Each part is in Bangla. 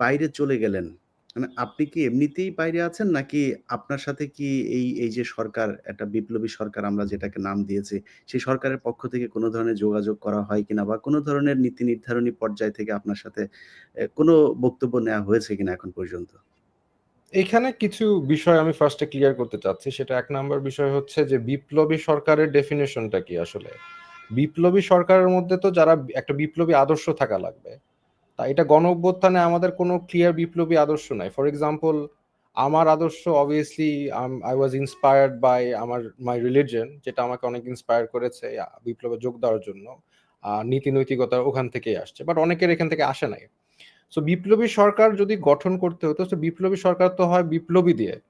বাইরে চলে গেলেন, মানে আপনি কি এমনিতেই বাইরে আছেন? নাকি আপনার সাথে কি এই, এই যে সরকার একটা বিপ্লবী সরকার আমরা যেটাকে নাম দিয়েছি, সেই সরকারের পক্ষ থেকে কোনো ধরনের যোগাযোগ করা হয় কিনা বা কোনো ধরনের নীতি নির্ধারণী পর্যায় থেকে আপনার সাথে কোনো বক্তব্য নেওয়া হয়েছে কিনা এখন পর্যন্ত? এইখানে কিছু বিষয় আমি ফার্স্টে ক্লিয়ার করতে চাচ্ছি। সেটা এক নাম্বার বিষয় হচ্ছে যে বিপ্লবী সরকারের ডেফিনেশনটা কি আসলে? বিপ্লবী সরকারের মধ্যে তো যারা একটা বিপ্লবী আদর্শ থাকা লাগবে। তা এটা গণ-অভ্যুত্থানে আমাদের কোনো ক্লিয়ার বিপ্লবী আদর্শ নাই। ফর এক্সাম্পল আমার আদর্শ obviously I was inspired by আমার মাই রিলিজিয়ন যেটা আমাকে অনেক ইন্সপায়ার করেছে বিপ্লবে যোগ দেওয়ার জন্য। আ, নীতি-নৈতিকতা ওখান থেকেই আসছে। বাট অনেকের এখান থেকে আসে নাই। সো বিপ্লবী সরকার যদি গঠন করতে হতো সো বিপ্লবী সরকার তো হয় বিপ্লবী দিয়ে।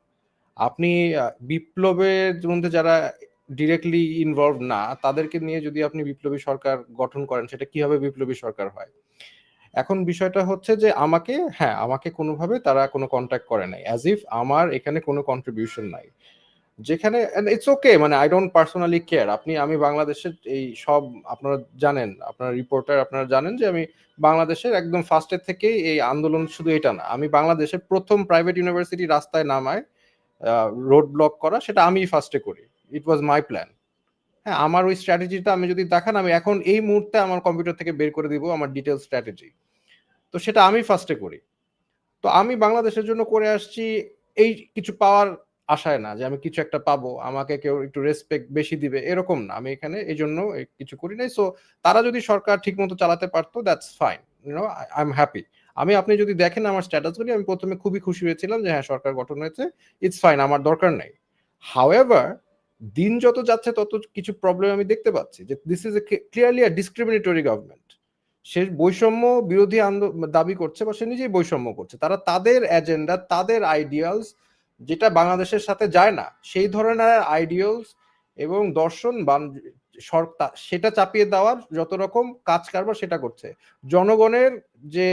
আপনি বিপ্লবের মধ্যে যারা ডিরেক্টলি ইনভলভ না, তাদেরকে নিয়ে যদি আপনি বিপ্লবী সরকার গঠন করেন, সেটা কীভাবে বিপ্লবী সরকার হয়? এখন বিষয়টা হচ্ছে যে আমাকে হ্যাঁ, আমাকে কোনোভাবে তারা কোনো কন্ট্যাক্ট করে নাই। অ্যাজ ইফ আমার এখানে কোনো কন্ট্রিবিউশন নাই। যেখানে ইটস ওকে মানে আই ডোন্ট পার্সোনালি কেয়ার। আপনি আমি বাংলাদেশের এই সব আপনারা জানেন, আপনারা রিপোর্টার আপনারা জানেন যে আমি বাংলাদেশের একদম ফার্স্ট এর থেকেই এই আন্দোলন শুধু এটা না। আমি বাংলাদেশের প্রথম প্রাইভেট ইউনিভার্সিটি রাস্তায় নামায় রোড ব্লক করা সেটা আমিই ফার্স্টে করি। It was my plan. হ্যাঁ, আমার ওই স্ট্র্যাটেজিটা আমি যদি দেখান আমি এখন এই মুহূর্তে আমার কম্পিউটার থেকে বের করে দিব আমার ডিটেইল স্ট্র্যাটেজি। তো সেটা আমি ফার্স্টে করি। তো আমি বাংলাদেশের জন্য করে আসছি এই কিছু পাওয়ার আশায় না যে আমি কিছু একটা পাবো। আমাকে কেউ একটু রেসপেক্ট বেশি দিবে এরকম না। আমি এখানে এই জন্য কিছু করি নাই। সো তারা যদি সরকার ঠিকমতো চালাতে পারতো that's fine. You know I am happy. আমি আপনি যদি দেখেন আমার স্ট্যাটাস গুলি আমি প্রথমে খুবই খুশি হয়েছিলাম যে হ্যাঁ, সরকার গঠন হয়েছে। ইটস ফাইন আমার দরকার নাই। হাউএভার দিন যত যাচ্ছে তত কিছু প্রবলেম আমি দেখতে পাচ্ছি যে this is a clearly a discriminatory government. সে বৈষম্য বিরোধী দাবি করছে বা সে নিজেই বৈষম্য করছে। তারা তাদের এজেন্ডা, তাদের আইডিয়ালস যেটা বাংলাদেশের সাথে যায় না, সেই ধরনের আইডিয়ালস এবং দর্শন সেটা চাপিয়ে দেওয়ার যত রকম কাজ কারবার সেটা করছে। জনগণের যে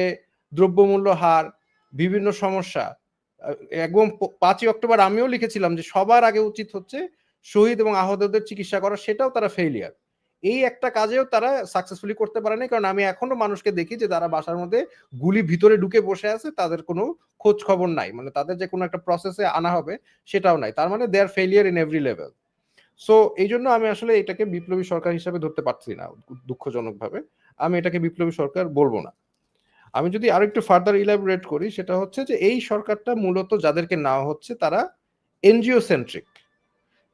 দ্রব্যমূল্য হার, বিভিন্ন সমস্যা আ এবং প ৫ই অক্টোবর আমিও লিখেছিলাম যে সবার আগে উচিত হচ্ছে শহীদ এবং আহতদের চিকিৎসা করা, সেটাও তারা ফেইলিয়ার। এই একটা কাজেও তারা সাকসেসফুলি করতে পারেনি, কারণ আমি এখনও মানুষকে দেখি যে তারা বাসার মধ্যে গুলি ভিতরে ঢুকে বসে আছে, তাদের কোনো খোঁজ খবর নাই। মানে তাদের যে কোনো একটা প্রসেসে আনা হবে, সেটাও নাই। তার মানে they are failure in every level. So এই জন্য আমি আসলে এটাকে বিপ্লবী সরকার হিসাবে ধরতে পারছি না, দুঃখজনকভাবে। আমি এটাকে বিপ্লবী সরকার বলব না। আমি যদি আরেকটু ফার্দার ইলাবোরেট করি, সেটা হচ্ছে যে এই সরকারটা মূলত যাদেরকে নেওয়া হচ্ছে, তারা এনজিও সেন্ট্রিক।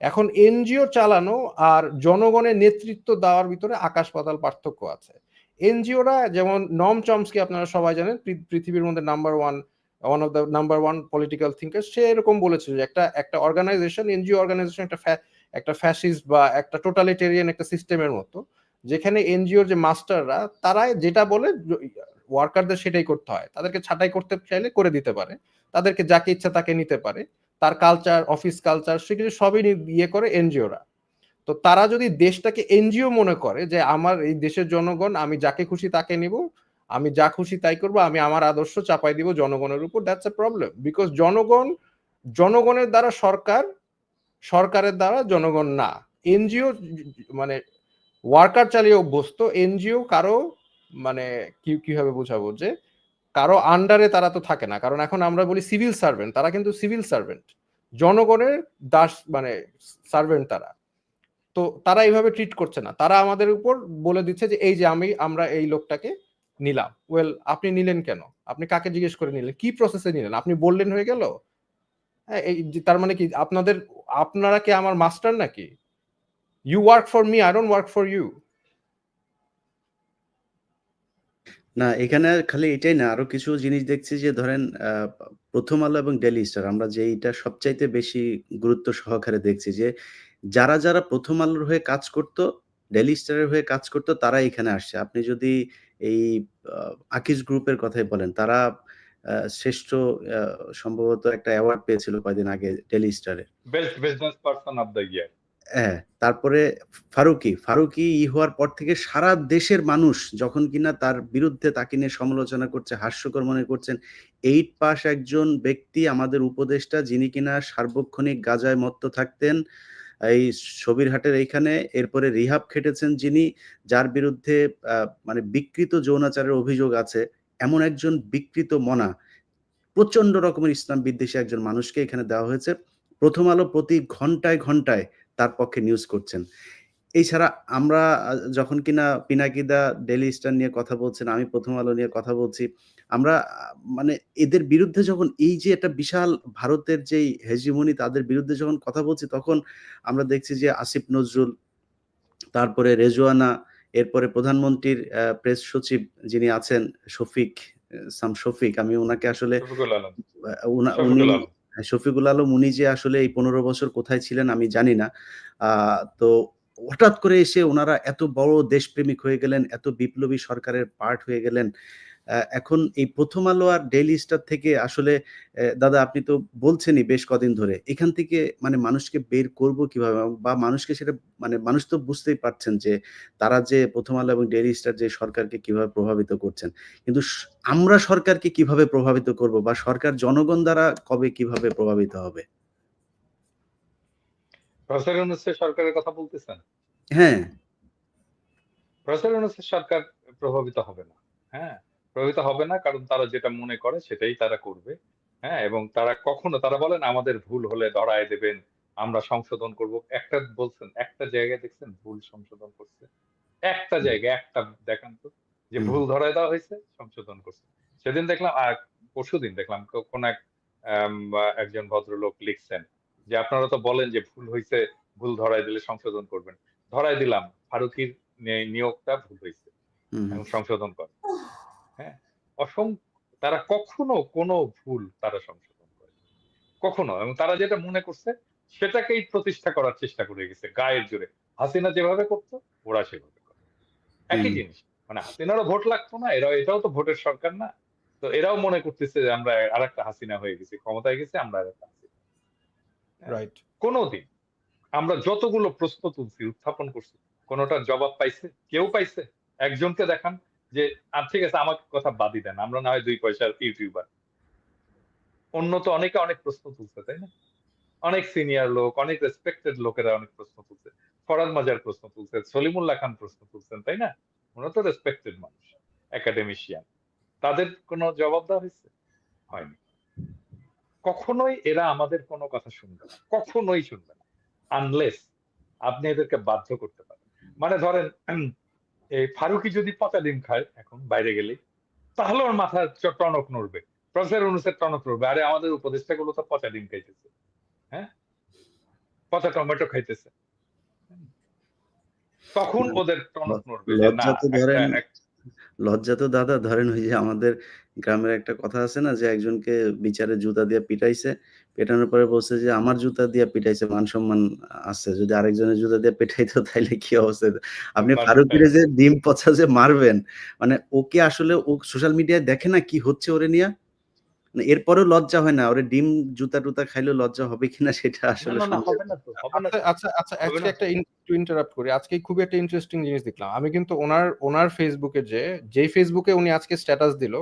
এখন এনজিও চালানো আর জনগণের নেতৃত্ব দেওয়ার ভিতরে আকাশ পাতাল পার্থক্য আছে। এনজিওরা যেমন নম চমসকে আপনারা সবাই জানেন পৃথিবীর মধ্যে number one one of the number one political thinker সে এরকম বলেছিল যে একটা একটা অর্গানাইজেশন এনজিও অর্গানাইজেশন একটা একটা ফ্যাসিস্ট বা একটা টোটালিটেরিয়ান একটা সিস্টেমের মতো। যেখানে এনজিওর যে মাস্টাররা তারা যেটা বলে ওয়ার্কারদের সেটাই করতে হয়। তাদেরকে ছাঁটাই করতে চাইলে করে দিতে পারে। তাদেরকে যাকে ইচ্ছা তাকে নিতে পারে। তার কালচার, অফিস কালচার সেগুলো সবই ইয়ে করে এনজিওরা। তো তারা যদি দেশটাকে এনজিও মনে করে যে আমার এই দেশের জনগণ আমি যাকে খুশি তাকে নিব, আমি যা খুশি তাই করব, আমি আমার আদর্শ চাপাই দিব জনগণের উপর দ্যাটস আ প্রবলেম। বিকজ জনগণ জনগণের দ্বারা সরকার, সরকারের দ্বারা জনগণ না। এনজিও মানে ওয়ার্কার চালিয়ে অভ্যস্ত। এনজিও কারও মানে কি কীভাবে বোঝাবো যে কারও আন্ডারে তারা তো থাকে না। কারণ এখন আমরা বলি সিভিল সার্ভেন্ট তারা কিন্তু সিভিল সার্ভেন্ট। জনগণের দাস মানে সার্ভেন্ট তারা। তো তারা এইভাবে ট্রিট করছে না। তারা আমাদের উপর বলে দিচ্ছে যে এই যে আমি আমরা এই লোকটাকে নিলাম। ওয়েল আপনি নিলেন কেন? আপনি কাকে জিজ্ঞেস করে নিলেন? কি প্রসেসে নিলেন? আপনি বললেন হয়ে গেল? হ্যাঁ, এই তার মানে কি আপনাদের আপনারা কি আমার মাস্টার নাকি? You work for me, I don't work for you. না, এখানে খালি এটাই না, আরও কিছু জিনিস দেখছি যে ধরেন 'প্রথম আলো' এবং ডেলি স্টার' আমরা যেইটা সবচাইতে বেশি গুরুত্ব সহকারে দেখছি যে যারা, যারা 'প্রথম আলোর' হয়ে কাজ করত, 'ডেইলি স্টারের' হয়ে কাজ করত তারা এখানে আসছে। আপনি যদি এই আকিজ গ্রুপের কথাই বলেন, তারা শ্রেষ্ঠ সম্ভবত একটা অ্যাওয়ার্ড পেয়েছিল কয়েকদিন আগে ডেলি স্টারে'। Best business person of the year. হ্যাঁ, তারপরে ফারুকী, ফারুকী ই হওয়ার পর থেকে সারা দেশের মানুষ যখন কিনা তার বিরুদ্ধে তাকে নিয়ে সমালোচনা করছে, হাস্যকর মনে করছেন। এইট পাস একজন ব্যক্তি আমাদের উপদেষ্টা যিনি কিনা সার্বক্ষণিক গাঁজায় মত্ত থাকতেন। এই সবিরহাটের এইখানে এরপরে রিহাব খেটেছেন যিনি, যার বিরুদ্ধে মানে বিকৃত যৌনাচারের অভিযোগ আছে। এমন একজন বিকৃত মনা প্রচণ্ড রকমের ইসলাম বিদ্বেষী একজন মানুষকে এখানে দেওয়া হয়েছে প্রথম আলো প্রতি ঘন্টায় ঘন্টায় পক্ষে নিউজ করছেন। এছাড়া আমরা যখন কিনা পিনাকিদা ডেলি স্টার নিয়ে কথা বলছেন আমি প্রথম আলো নিয়ে কথা বলছি আমরা মানে এদের বিরুদ্ধে যখন এই যে একটা বিশাল ভারতের যেই হেজিমনি তাদের বিরুদ্ধে যখন কথা বলছি তখন আমরা দেখছি যে আসিফ নজরুল তারপরে রেজওয়ানা এরপরে প্রধানমন্ত্রীর প্রেস সচিব যিনি আছেন শফিক সাম শফিক আমি ওনাকে আসলে উনা- শফিকুল আলম শফিকুল আলম উনি যে আসলে এই পনেরো বছর কোথায় ছিলেন আমি জানি না। তো হঠাৎ করে এসে ওনারা এত বড় দেশপ্রেমিক হয়ে গেলেন, এত বিপ্লবী সরকারের পার্ট হয়ে গেলেন এখন এই প্রথম আলো আর ডেইলি স্টার থেকে আসলে দাদা আপনি তো বলছেনই বেশ কদিন ধরে এখান থেকে মানে মানুষকে বের করব কীভাবে? বা মানুষকে সেটা মানে মানুষ তো বুঝতেই পারছেন যে তারা যে প্রথম আলো এবং ডেইলি স্টার যে সরকারকে কীভাবে প্রভাবিত করছেন। কিন্তু আমরা সরকারকে কীভাবে প্রভাবিত করব বা সরকার জনগণ দ্বারা কবে কীভাবে প্রভাবিত হবে? প্রফেসর ইউনুসের সরকারের কথা বলতেছেন? হ্যাঁ। প্রফেসর ইউনুসের সরকার প্রভাবিত হবে না। হ্যাঁ। প্রভাবিত হবে না কারণ তারা যেটা মনে করে সেটাই তারা করবে। হ্যাঁ এবং তারা কখনো তারা বলেন আমাদের ভুল হলে ধরায় দেবেন আমরা সংশোধন করব। একটা বলছেন একটা জায়গায় দেখছেন ভুল সংশোধন করছে। একটা জায়গায় একটা দেখান তো যে ভুল ধরায় দেওয়া হয়েছে সংশোধন করছে। সেদিন দেখলাম আর পরশু দিন দেখলাম কোন এক একজন ভদ্রলোক লিখছেন যে আপনারা তো বলেন যে ভুল হয়েছে ভুল ধরায় দিলে সংশোধন করবেন। ধরায় দিলাম ফারুকির নিয়োগটা ভুল হয়েছে। সংশোধন করে হ্যাঁ? তারা কখনো কোনো ভুল তারা সংশোধন করে কখনো এবং তারা যেটা মনে করছে সেটাকেই প্রতিষ্ঠা করার চেষ্টা করে গেছে গায়ের জোরে। হাসিনা যেভাবে করতো ওরা সেভাবে করে একই জিনিস মানে হাসিনারও ভোট লাগতো না এরাও এটাও তো ভোটের সরকার না। তো এরাও মনে করতেছে যে আমরা আর একটা হাসিনা হয়ে গেছি ক্ষমতায় গেছে আমরা আরেকটা হাসিনা। রাইট কোনোদিন। আমরা যতগুলো প্রশ্ন তুলছি উত্থাপন করছি কোনোটার জবাব পাইছে? কেউ পাইছে? একজনকে দেখান। যে আর ঠিক আছে, আমাকে কথা বাদই দেন, আমরা না হয় দুই পয়সার ইউটিউবার। অন্য তো অনেকে অনেক প্রশ্ন তুলছে, তাই না? অনেক সিনিয়র লোক, অনেক রেসপেক্টেড লোকেরা অনেক প্রশ্ন তুলছে। ফরাদ মাজার প্রশ্ন তুলছে, সলিমুল্লাহ খান প্রশ্ন তুলছেন, তাই না? ওরা তো রেসপেক্টেড মানুষ একাডেমিশিয়ান তাদের কোনো জবাব দেওয়া হয়েছে? হয়নি। কখনোই এরা আমাদের কোনো কথা শুনবে না, কখনোই শুনবে না আনলেস আপনি এদেরকে বাধ্য করতে পারেন। মানে ধরেন এই ফারুকি যদি পচা ডিম খায় এখন বাইরে গেলে তাহলে ওর মাথার টনক নড়বে। প্রফেসর অনুসার টনক নড়বে। আরে আমাদের উপদেষ্টা গুলো তো পচা ডিম খাইতেছে। হ্যাঁ? পচা টমেটো খাইতেছে। তখন ওদের টনক নড়বে। না লজ্জা তো দাদা ধরেন ওই যে আমাদের গ্রামের একটা কথা আছে না যে একজনকে বিচারে জুতা দিয়ে পিটাইছে পেটানোর পরে বলছে যে আমার জুতা দিয়ে পিটাইছে মান সম্মান আছে যদি আরেকজনের জুতা দিয়ে পেটাইতো তাইলে কি অবস্থা? আপনি ফারুক ফারুকিরে যে ডিম পচা যে মারবেন মানে ওকে আসলে ও সোশ্যাল মিডিয়ায় দেখে না কি হচ্ছে ওরে নিয়ে? মানে এরপরেও লজ্জা হয় না ওরে ডিম জুতা টুতা খাইলেও লজ্জা হবে কিনা সেটা আসলে আচ্ছা আচ্ছা আচ্ছা একটা একটু ইন্টারাপ্ট করি। আজকে খুবই একটা ইন্টারেস্টিং জিনিস দেখলাম। আমি কিন্তু ওনার ওনার ফেসবুকে যে যেই ফেসবুকে উনি আজকে স্ট্যাটাস দিল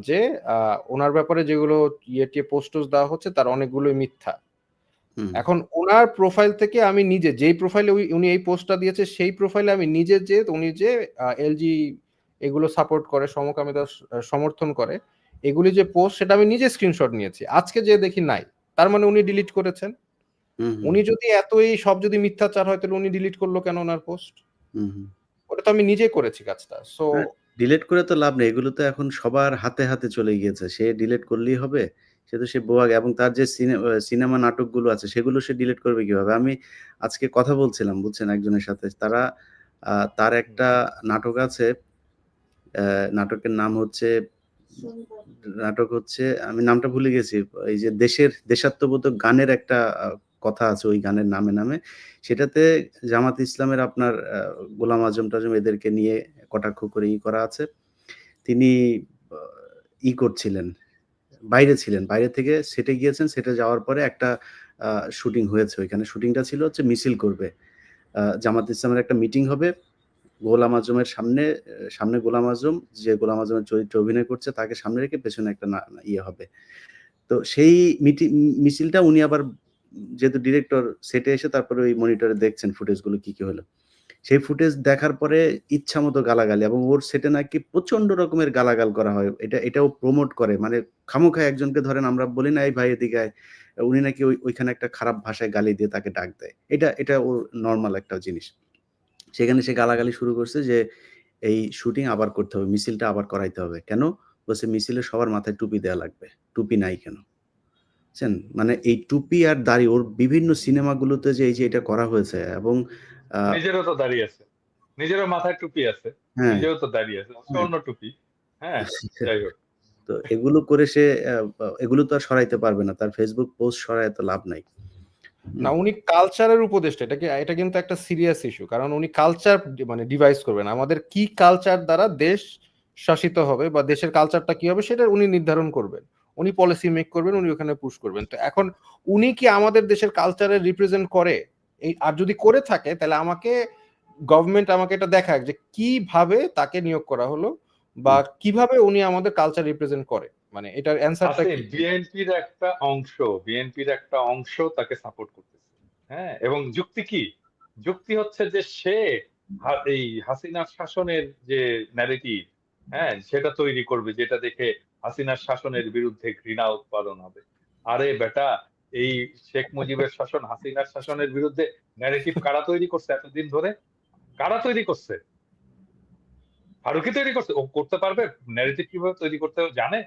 যে আহ, ওনার ব্যাপারে যেগুলো ইয়ে টিয়ে পোস্টস দেওয়া হচ্ছে তার অনেকগুলোই মিথ্যা। এখন ওনার প্রোফাইল থেকে আমি নিজে যেই প্রোফাইলে উনি এই পোস্টটা দিয়েছে সেই প্রোফাইলে আমি নিজে যে উনি যে এলজি এগুলো সাপোর্ট করে সমকামিতা সমর্থন করে এগুলি যে পোস্ট সেটা আমি নিজে স্ক্রিনশট নিয়েছি। আজকে যে দেখি নাই তার মানে উনি ডিলিট করেছেন। উনি যদি এতই সব যদি মিথ্যাচার হয় তাহলে উনি ডিলিট করল কেন ওনার পোস্ট। ওটা তো আমি নিজে করেছি কাজটা সো। ডিলিট করে তো লাভ নেই। এগুলো তো এখন সবার হাতে হাতে চলে গিয়েছে। সে ডিলিট করলেই হবে সে তো সে বোয়াগ এবং তার যে সিনেমা নাটকগুলো আছে সেগুলো সে ডিলিট করবে কীভাবে? আমি আজকে কথা বলছিলাম বুঝছেন একজনের সাথে। তারা তার একটা নাটক আছে নাটকের নাম হচ্ছে নাটক হচ্ছে, আমি নামটা ভুলে গেছি, এই যে দেশের, দেশাত্মবোধক গানের একটা কথা আছে ওই গানের নামে নামে। সেটাতে জামাত ইসলামের আপনার গোলাম আজম টাজম এদেরকে নিয়ে কটাক্ষ করে ই করা আছে। তিনি ই করছিলেন, বাইরে ছিলেন, বাইরে থেকে সেটে গিয়েছেন, সেটে যাওয়ার পরে একটা শুটিং হয়েছে ওইখানে। শুটিংটা ছিল হচ্ছে মিছিল করবে। জামাত ইসলামের একটা মিটিং হবে। গোলাম আজমের সামনে সামনে গোলাম আজম যে গোলাম আজমের চরিত্রে অভিনয় করছে তাকে সামনে রেখে পেছনে একটা ইয়ে হবে তো সেই মিছিলটা উনি আবার যেহেতু ডিরেক্টর সেটে এসে তারপরে ওই মনিটরে দেখছেন ফুটেজগুলো কি কি হলো সেই ফুটেজ দেখার পরে ইচ্ছা মতো গালাগালি এবং ওর সেটে নাকি প্রচণ্ড রকমের গালাগাল করা হয়। এটা এটাও প্রমোট করে। মানে খামোখায় একজনকে ধরেন আমরা বলি না, "এই ভাই এদিকে উনি নাকি ওই ওইখানে একটা খারাপ ভাষায় গালি দিয়ে তাকে ডাক দেয়। এটা এটা ওর নর্মাল একটা জিনিস। সেখানে সে গালাগালি শুরু করছে যে, "এই শুটিং আবার করতে হবে। মিছিলটা আবার করাইতে হবে।" কেন? বলছে, "মিছিলে সবার মাথায় টুপি দেয়া লাগবে। টুপি নাই কেন?" বুঝছেন? মানে এই টুপি আর দাড়ি ওর বিভিন্ন সিনেমাগুলোতে যে এই যে এটা করা হয়েছে এবং নিজেরও তো দাঁড়িয়ে আছে। নিজেরও মাথায় টুপি আছে। হ্যাঁ। তো দাঁড়িয়ে আছে। হ্যাঁ। স্বর্ণ টুপি। হ্যাঁ? যাই হোক। তো এগুলো করে সে এগুলো তো আর সরাইতে পারবে না। তার ফেসবুক পোস্ট সরায় তো লাভ নাই। না উনি কালচারের উপদেষ্টা। এটা কি এটা কিন্তু একটা সিরিয়াস ইস্যু। কারণ উনি কালচার মানে ডিভাইস করবেন। আমাদের কি কালচার দ্বারা দেশ শাসিত হবে বা দেশের কালচারটা কি হবে সেটা উনি নির্ধারণ করবেন। উনি পলিসি মেক করবেন, উনি ওখানে পুশ করবেন। তো এখন উনি কি আমাদের দেশের কালচারের রিপ্রেজেন্ট করে? এই আর যদি করে থাকে তাহলে আমাকে গভর্নমেন্ট আমাকে এটা দেখাক যে কীভাবে তাকে নিয়োগ করা হলো বা কীভাবে উনি আমাদের কালচার রিপ্রেজেন্ট করে। মানে এটার অ্যানসারটা কি? বিএনপির একটা অংশ, বিএনপির একটা অংশ তাকে সাপোর্ট করতেছে। হ্যাঁ? এবং যুক্তি কি? যুক্তি হচ্ছে যে সে এই হাসিনার শাসনের যে ন্যারেটিভ, হ্যাঁ? সেটা তৈরি করবে যেটা দেখে হাসিনার শাসনের বিরুদ্ধে ঘৃণা উৎপাদন হবে। আরে বেটা এই শেখ মুজিবের শাসন হাসিনার শাসনের বিরুদ্ধে ন্যারেটিভ কারা তৈরি করছে এতদিন ধরে? কারা তৈরি করছে? ফারুকই তৈরি করছে। ও করতে পারবে? ন্যারেটিভ কীভাবে তৈরি করতে জানে?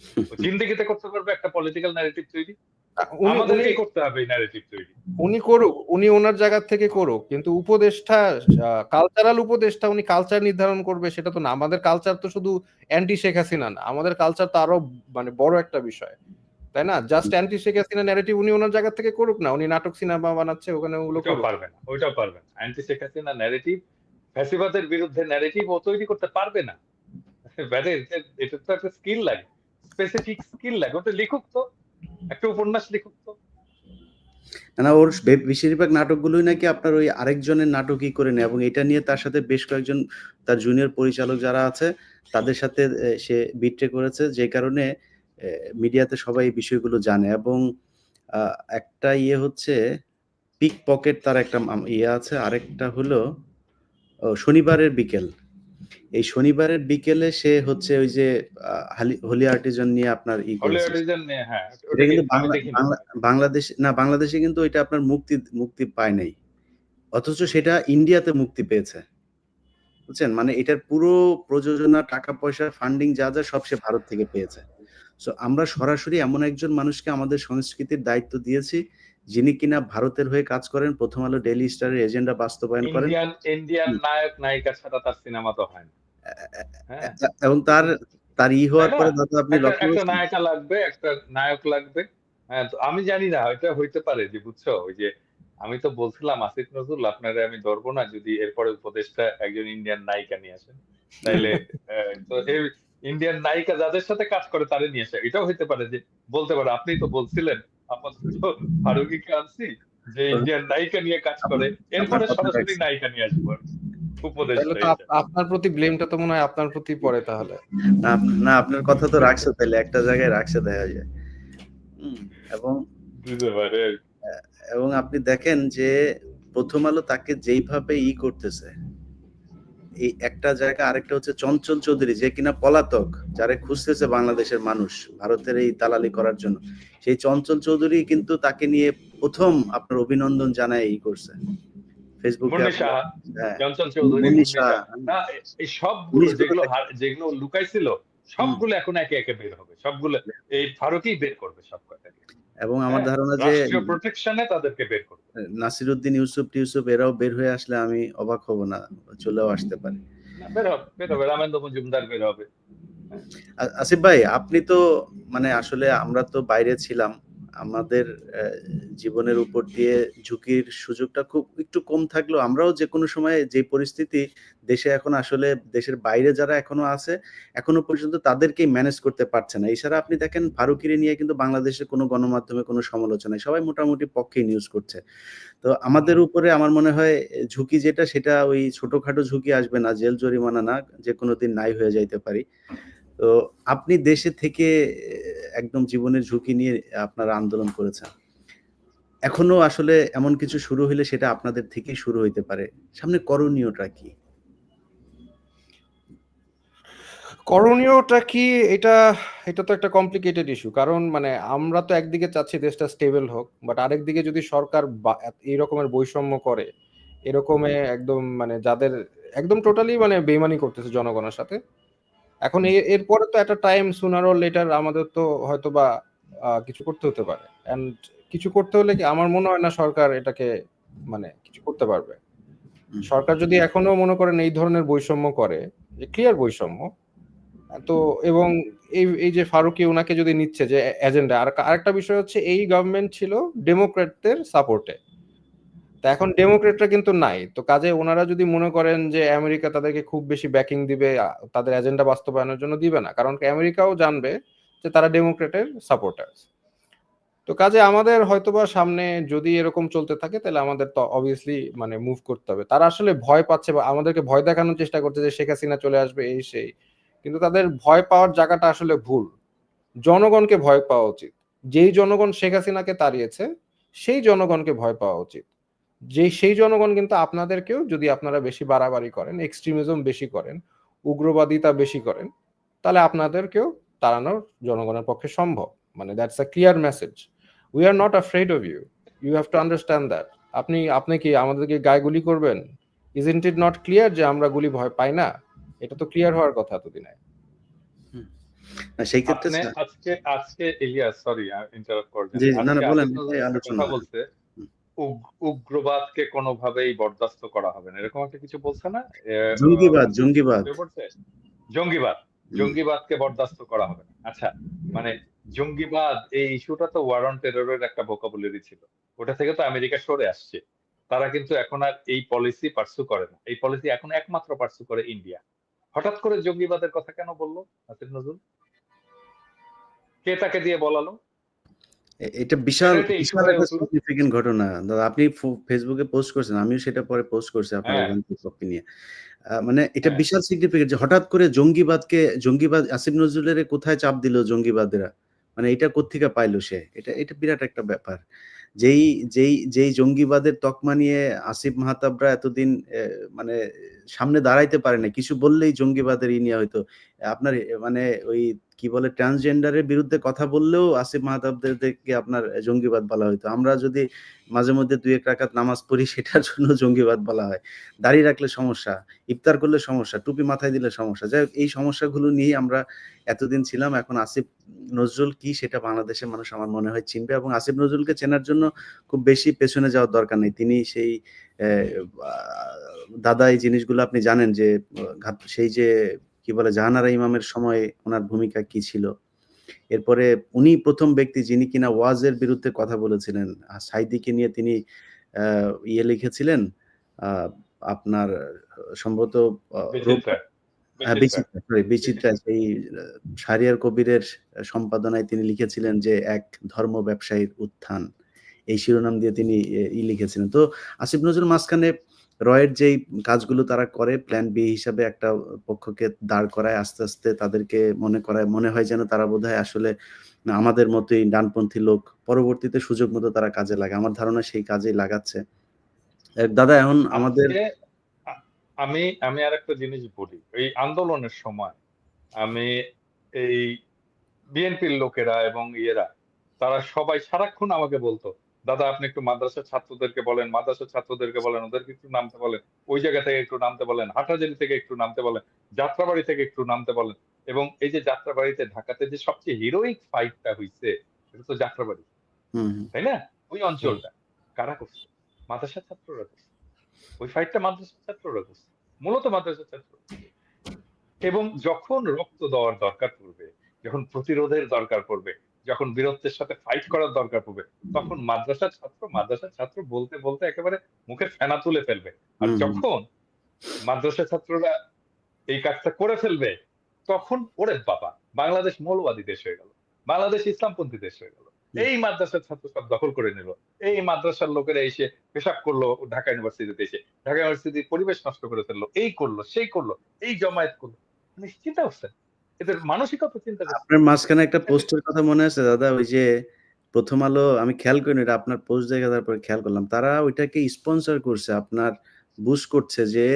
জিন্দেগিতে করতে পারবে একটা পলিটিক্যাল ন্যারেটিভ তৈরি? আ উনি উনি করতে হবে এই ন্যারেটিভ তৈরি। উনি করুক, উনি উনার জায়গা থেকে করুক। কিন্তু উপদেষ্টা কালচারাল উপদেষ্টা উনি কালচার নির্ধারণ করবে সেটা তো না। আমাদের কালচার তো শুধু অ্যান্টি শেখ হাসিনা না। আমাদের কালচার তো আরও মানে বড় একটা বিষয়। তাই না? Just anti Sheikh Hasina narrative উনি ওনার জায়গা থেকে করুক না। উনি নাটক সিনেমা বানাচ্ছে ওখানে ওগুলো পারবে না। ওইটাও পারবে না। অ্যান্টি শেখ হাসিনা ন্যারেটিভ ফ্যাসিবাদের বিরুদ্ধে ন্যারেটিভ ও তৈরি করতে পারবে না। এটা তো একটা স্কিল লাগে। স্পেসিফিক স্কিল লাগে। ওটা লিখুক তো। একটা উপন্যাস লিখুক তো। না, ওর বেশিরভাগ নাটকগুলোই নাকি আপনার ওই আরেকজনের নাটকই করে নেয় এবং এটা নিয়ে তার সাথে বেশ কয়েকজন তার জুনিয়র পরিচালক যারা আছে তাদের সাথে সে বিট্রে করেছে যে কারণে মিডিয়াতে সবাই এই বিষয়গুলো জানে এবং একটা ইয়ে হচ্ছে পিক পকেট তার একটা ইয়ে আছে। আরেকটা হলো শনিবারের বিকেল। এই শনিবারের বিকেলে সে হচ্ছে ওই যে হালি আর্টিজান নিয়ে আপনার ই হ্যাঁ, এটা বাংলাদেশ না বাংলাদেশে কিন্তু ওইটা আপনার মুক্তি মুক্তি পায় নাই। অথচ সেটা ইন্ডিয়াতে মুক্তি পেয়েছে। বুঝছেন? মানে এটার পুরো প্রযোজনা, টাকা-পয়সা, ফান্ডিং যা, যা সব সে ভারত থেকে পেয়েছে। সো আমরা সরাসরি এমন একজন মানুষকে আমাদের সংস্কৃতির দায়িত্ব দিয়েছি, যিনি কিনা ভারতের হয়ে কাজ করেন। 'প্রথম আলো', 'ডেইলি স্টারের' এজেন্ডা বাস্তবায়ন করেন। ইন্ডিয়ান ইন্ডিয়ান নায়ক নায়িকা ছাড়া তার সিনেমা তো হয় না। হ্যাঁ? এবং তার তার ই হওয়ার পরে দাদা আপনি একটা? নায়িকা লাগবে, একটা নায়ক লাগবে। হ্যাঁ, তো আমি জানি না এটা হইতে পারে যে বুঝছ? ওই যে আমি তো বলছিলাম আসিফ নজরুল আপনারে আমি ধরবো না যদি এরপরে উপদেষ্টা একজন ইন্ডিয়ান নায়িকা নিয়ে আসেন। তাইলে তো এই ইন্ডিয়ান নায়িকা যাদের সাথে কাজ করে তারে নিয়ে আসে। এটাও হইতে পারে যে বলতে পারে আপনি তো বলছিলেন আপাতত ফারুকীকে আনছি যে ইন্ডিয়ান নায়িকা নিয়ে কাজ করে। এরপরে সরাসরি নায়িকা নিয়ে আসব আরকি। তাহলে তো। আপনার প্রতি ব্লেমটা তো মনে হয় আপনার প্রতি পড়ে তাহলে। না, আপনার কথা তো রাখছে তাইলে একটা জায়গায় রাখছে দেখা যায়। এবং এবং আপনি দেখেন যে 'প্রথম আলো' তাকে যেইভাবে ই করতেছে, এই একটা জায়গা আরেকটা হচ্ছে চঞ্চল চৌধুরী যে কিনা পলাতক, যারে খুঁজতেছে বাংলাদেশের মানুষ ভারতের এই দালালি করার জন্য। সেই চঞ্চল চৌধুরী কিন্তু তাকে নিয়ে ১ম আপনার অভিনন্দন জানায় ই করছে। ফেসবুকে হ্যাঁ, চৌধুরী, এই সবগুলো যেগুলো যেগুলো লুকাইছিল সবগুলো এখন একে, একে বের হবে। সবগুলো এই ফারুকই বের করবে সব। এবং আমার হ্যাঁ? ধারণা যে প্রোটেকশন তাদেরকে বের করবে। নাসিরউদ্দিন ইউসুফ-টিউসুফ এরাও বের হয়ে আসলে আমি অবাক হব না। চলেও আসতে পারে। বের হবে, বের হবে। রামেন্দ্র মজুমদার বের হবে। আসিফ ভাই আপনি তো মানে আসলে আমরা তো বাইরে ছিলাম। আমাদের জীবনের উপর দিয়ে ঝুঁকির সুযোগটা খুব একটু কম থাকলেও আমরাও যে কোনো সময় যে পরিস্থিতি দেশে এখন আসলে দেশের বাইরে যারা এখনও আছে, এখনও পর্যন্ত তাদেরকেই ম্যানেজ করতে পারছে না। এছাড়া আপনি দেখেন ফারুকীরে নিয়ে কিন্তু বাংলাদেশের কোনো গণমাধ্যমে কোনো সমালোচনা সবাই মোটামুটি পক্ষেই নিউজ করছে। তো আমাদের উপরে আমার মনে হয় ঝুঁকি যেটা সেটা ওই ছোটখাটো ঝুঁকি আসবে না, জেল জরিমানা না, যে কোনো দিন নাই হয়ে যাইতে পারি। তো আপনি দেশে থেকে একদম জীবনের ঝুঁকি নিয়ে আপনারা আন্দোলন করেছেন। এখনও আসলে এমন কিছু শুরু হইলে সেটা আপনাদের থেকেই শুরু হইতে পারে। সামনে করণীয়টা কি? করণীয়টা কি? এটা এটা তো একটা কমপ্লিকেটেড ইস্যু। কারণ মানে আমরা তো একদিকে চাচ্ছি দেশটা স্টেবল হোক। বাট আরেকদিকে যদি সরকার এই রকমের বৈষম্য করে, এরকমে একদম মানে যাদের একদম টোটালি মানে বেইমানি করতেছে জনগণের সাথে। এখন এ এরপরে তো একটা টাইম সুনার অর লেটার আমাদের তো হয়তো বা কিছু করতে হতে পারে। অ্যান্ড কিছু করতে হলে কি আমার মনে হয় না সরকার এটাকে মানে কিছু করতে পারবে। সরকার যদি এখনও মনে করেন এই ধরনের বৈষম্য করে, যে ক্লিয়ার বৈষম্য, তো এবং এই এই যে ফারুকী ওনাকে যদি নিচ্ছে যে এজেন্ডা আর আরেকটা বিষয় হচ্ছে এই গভর্নমেন্ট ছিল ডেমোক্র্যাটদের সাপোর্টে। তো এখন ডেমোক্র্যাটরা কিন্তু নাই। তো কাজে ওনারা যদি মনে করেন যে আমেরিকা তাদেরকে খুব বেশি ব্যাকিং দিবে, তাদের এজেন্ডা বাস্তবায়নের জন্য দিবে না। কারণ আমেরিকাও জানবে যে তারা ডেমোক্রেটের সাপোর্টার্স। তো কাজে আমাদের হয়তোবা সামনে যদি এরকম চলতে থাকে তাহলে আমাদের তো অবভিয়াসলি মানে মুভ করতে হবে। তারা আসলে ভয় পাচ্ছে বা আমাদেরকে ভয় দেখানোর চেষ্টা করছে যে শেখ হাসিনা চলে আসবে এই সেই। কিন্তু তাদের ভয় পাওয়ার জায়গাটা আসলে ভুল। জনগণকে ভয় পাওয়া উচিত। যেই জনগণ শেখ হাসিনাকে তাড়িয়েছে, সেই জনগণকে ভয় পাওয়া উচিত। যেই সেই জনগণ কিন্তু আপনাদেরকেও যদি আপনারা বেশি বাড়াবাড়ি করেন, এক্সট্রিমিজম বেশি করেন, উগ্রবাদিতা বেশি করেন, তাহলে আপনাদেরকেও তাড়ানো জনগণের পক্ষে সম্ভব। মানে that's a clear message. We are not afraid of you. You have to understand that. আপনি আপনি কি আমাদেরকে গায়ে গুলি করবেন? ইজন্ট ইট নট ক্লিয়ার যে আমরা গুলি ভয় পাই না? এটা তো ক্লিয়ার হওয়ার কথা এতদিনে। সেই ক্ষেত্রে আজকে আজকে ইলিয়াস সরি ইন্টারাপ্ট। জি। না, না বলেন। আলোচনা। হুম। উগ উগ্রবাদকে কোনোভাবেই বরদাস্ত করা হবে না। এরকম একটা কিছু বলছে না? জঙ্গিবাদ, জঙ্গিবাদ। জঙ্গিবাদ। জঙ্গিবাদকে বরদাস্ত করা হবে না। আচ্ছা, মানে জঙ্গিবাদ এই ইস্যুটা তো ওয়ার অন টেরর এর একটা ভোকাবুলারি ছিল। ওটা থেকে তো আমেরিকা সরে আসছে। তারা কিন্তু এখন আর এই পলিসি পার্সু করে না। এই পলিসি এখন একমাত্র পার্সু করে ইন্ডিয়া। হঠাৎ করে জঙ্গিবাদের কথা কেন বলল আসিফ নজরুল? কে তাকে দিয়ে বলালো? এটা বিশাল, বিশাল একটা উঠল। সিগনিফিক্যান্ট ঘটনা। দাদা আপনি ফেসবুকে পোস্ট করছেন। আমিও সেটা পরে পোস্ট করছি আপনার হ্যাঁ। এজেন্সির নিয়ে। মানে এটা হ্যাঁ। বিশাল সিগনিফিক্যান্ট যে হঠাৎ করে জঙ্গিবাদকে জঙ্গিবাদ আসিফ নজরুলের কোথায় চাপ দিল জঙ্গিবাদীরা? মানে এটা কোত্থেকে পাইলো সে? এটা এটা বিরাট একটা ব্যাপার। যেই যেই যেই জঙ্গিবাদের তকমা নিয়ে আসিফ মাহতাবরা এতদিন মানে সামনে দাঁড়াইতে পারে নাই। কিছু বললেই জঙ্গিবাদের ই নিয়ে হয়তো আপনার মানে ওই কি বলে ট্রান্সজেন্ডারের বিরুদ্ধে কথা বললেও আসিফ মাহতাবদেরকে আপনার জঙ্গিবাদ বলা হইতো। আমরা যদি মাঝে মধ্যে ২-১ রাকাত নামাজ পড়ি সেটার জন্য জঙ্গিবাদ বলা হয়। দাড়ি রাখলে সমস্যা, ইফতার করলে সমস্যা, টুপি মাথায় দিলে সমস্যা। যাই হোক এই সমস্যাগুলো নিয়েই আমরা এতদিন ছিলাম। এখন আসিফ নজরুল কি সেটা বাংলাদেশের মানুষ আমার মনে হয় চিনবে এবং আসিফ নজরুলকে চেনার জন্য খুব বেশি পেছনে যাওয়ার দরকার নেই। তিনি সেই দাদা এই জিনিসগুলো আপনি জানেন যে সেই যে কি বলে জাহানারা ইমামের সময় উনার ভূমিকা কি ছিল? এরপরে উনি ১ম ব্যক্তি যিনি কিনা ওয়াজের বিরুদ্ধে কথা বলেছিলেন। আ সাঈদীকে নিয়ে তিনি ইয়ে লিখেছিলেন আপনার সম্ভবত বিচিত্রা। হ্যাঁ, বিচিত্রা। সেই আ কবিরের সম্পাদনায় তিনি লিখেছিলেন যে, "এক ধর্ম ব্যবসায়ীর উত্থান।" এই শিরোনাম দিয়ে তিনি ই লিখেছিলেন। তো আসিফ নজরুল মাঝখানে রয়ের যেই কাজগুলো তারা করে প্ল্যান বি হিসাবে একটা পক্ষকে দাঁড় করায় আস্তে, আস্তে তাদেরকে মনে করায় মনে হয় যেন তারা বোধহয় আসলে আমাদের মতোই ডানপন্থী লোক। পরবর্তীতে সুযোগ মতো তারা কাজে লাগে আমার ধারণা সেই কাজেই লাগাচ্ছে। দাদা এখন আমাদের আমি আমি আর একটা জিনিস বলি। এই আন্দোলনের সময় আমি এই বিএনপির লোকেরা এবং ইয়েরা তারা সবাই সারাক্ষণ আমাকে বলতো, "দাদা আপনি একটু মাদ্রাসার ছাত্রদেরকে বলেন, মাদ্রাসার ছাত্রদেরকে বলেন, ওদেরকে একটু নামতে বলেন। ওই জায়গা থেকে একটু নামতে বলেন, হাটহাজারী থেকে একটু নামতে বলেন, যাত্রাবাড়ি থেকে একটু নামতে বলেন।" এবং এই যে যাত্রাবাড়িতে ঢাকাতে যে সবচেয়ে হিরোইক ফাইটটা হইছে, এটা তো যাত্রাবাড়ি। তাই না? ওই অঞ্চলটা। কারা করছে? মাদ্রাসার ছাত্ররা করছে। ওই ফাইটটা মাদ্রাসার ছাত্ররা করছে। মূলত মাদ্রাসার ছাত্র। এবং যখন রক্ত দেওয়ার দরকার পড়বে, যখন প্রতিরোধের দরকার পড়বে, যখন বীরত্বের সাথে ফাইট করার দরকার পড়বে, তখন মাদ্রাসার ছাত্র মাদ্রাসার ছাত্র বলতে, বলতে একেবারে মুখে ফেনা তুলে ফেলবে। আর। যখন মাদ্রাসার ছাত্ররা এই কাজটা করে ফেলবে, তখন ওরে বাবা! বাংলাদেশ মৌলবাদী দেশ হয়ে গেল। বাংলাদেশ ইসলামপন্থী দেশ হয়ে গেল। এই মাদ্রাসার ছাত্র সব দখল করে নিল। এই মাদ্রাসার লোকেরা এসে পেশাব করল ঢাকা ইউনিভার্সিটিতে এসে। ঢাকা ইউনিভার্সিটির পরিবেশ নষ্ট করে ফেলল। এই করল, সেই করল, এই জমায়েত করল। চিন্তা করছেন? এদের মানসিকতা চিন্তা আপনার মাঝখানে একটা পোস্টের কথা মনে আছে, দাদা? ওই যে প্রথম আলো, আমি খেয়াল করিনি এটা আপনার পোস্ট দেখে তারপরে খেয়াল করলাম। তারা ওইটাকে স্পন্সর করছে, আপনার বুস্ট করছে যে